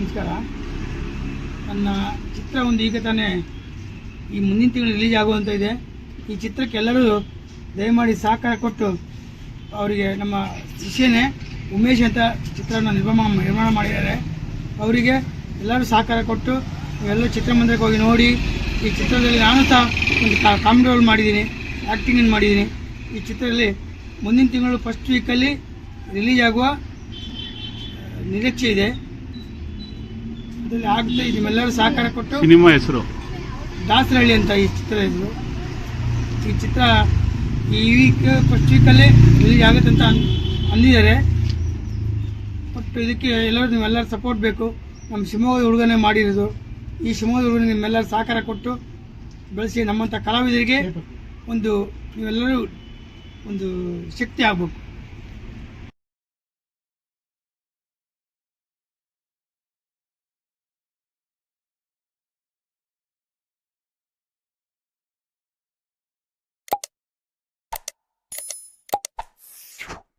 ನಮಸ್ಕಾರ. ನನ್ನ ಚಿತ್ರ ಒಂದು ಈಗ ತಾನೇ ಈ ಮುಂದಿನ ತಿಂಗಳು ರಿಲೀಸ್ ಆಗುವಂತ ಇದೆ. ಈ ಚಿತ್ರಕ್ಕೆ ಎಲ್ಲರೂ ದಯಮಾಡಿ ಸಹಕಾರ ಕೊಟ್ಟು ಅವರಿಗೆ ನಮ್ಮ ಶಿಷ್ಯನೇ ಉಮೇಶ್ ಅಂತ ಚಿತ್ರವನ್ನು ನಿರ್ಮಾಣ ನಿರ್ಮಾಣ ಮಾಡಿದ್ದಾರೆ. ಅವರಿಗೆ ಎಲ್ಲರೂ ಸಹಕಾರ ಕೊಟ್ಟು ಎಲ್ಲ ಚಿತ್ರಮಂದಿರಕ್ಕೆ ಹೋಗಿ ನೋಡಿ, ಈ ಚಿತ್ರದಲ್ಲಿ ನಾನು ಸಹ ಒಂದು ಕಾಮಿಡಿ ರೋಲ್ ಮಾಡಿದ್ದೀನಿ ಆ್ಯಕ್ಟಿಂಗನ್ನು ಮಾಡಿದ್ದೀನಿ. ಈ ಚಿತ್ರದಲ್ಲಿ ಮುಂದಿನ ತಿಂಗಳು ಫಸ್ಟ್ ವೀಕಲ್ಲಿ ರಿಲೀಸ್ ಆಗುವ, ನಿರೀಕ್ಷೆ ಇದೆ. ನಿಮ್ಮೆಲ್ಲರೂ ಸಹಕಾರ ಕೊಟ್ಟು ಸಿನಿಮಾ ಹೆಸರು. ದಾಸರಹಳ್ಳಿ ಅಂತ ಈ ಚಿತ್ರ ಇದು. ಈ ಚಿತ್ರ ಈ ವೀಕ್ ಫಸ್ಟ್ ವೀಕಲ್ಲೇ ರಿಲೀಸ್ ಆಗುತ್ತೆ ಅಂತ ಅಂದಿದ್ದಾರೆ. ಬಟ್ ಇದಕ್ಕೆ ಎಲ್ಲರೂ ನೀವೆಲ್ಲರೂ ಸಪೋರ್ಟ್ ಬೇಕು. ನಮ್ಮ ಶಿವಮೊಗ್ಗದ ಹುಡುಗನೆ ಮಾಡಿರೋದು. ಈ ಶಿವಮೊಗ್ಗದ ಹುಡುಗನ ನಿಮ್ಮೆಲ್ಲರೂ ಸಹಕಾರ ಕೊಟ್ಟು ಬೆಳೆಸಿ ನಮ್ಮಂಥ ಕಲಾವಿದರಿಗೆ ಒಂದು ನೀವೆಲ್ಲರೂ ಒಂದು ಶಕ್ತಿ ಆಗಬೇಕು.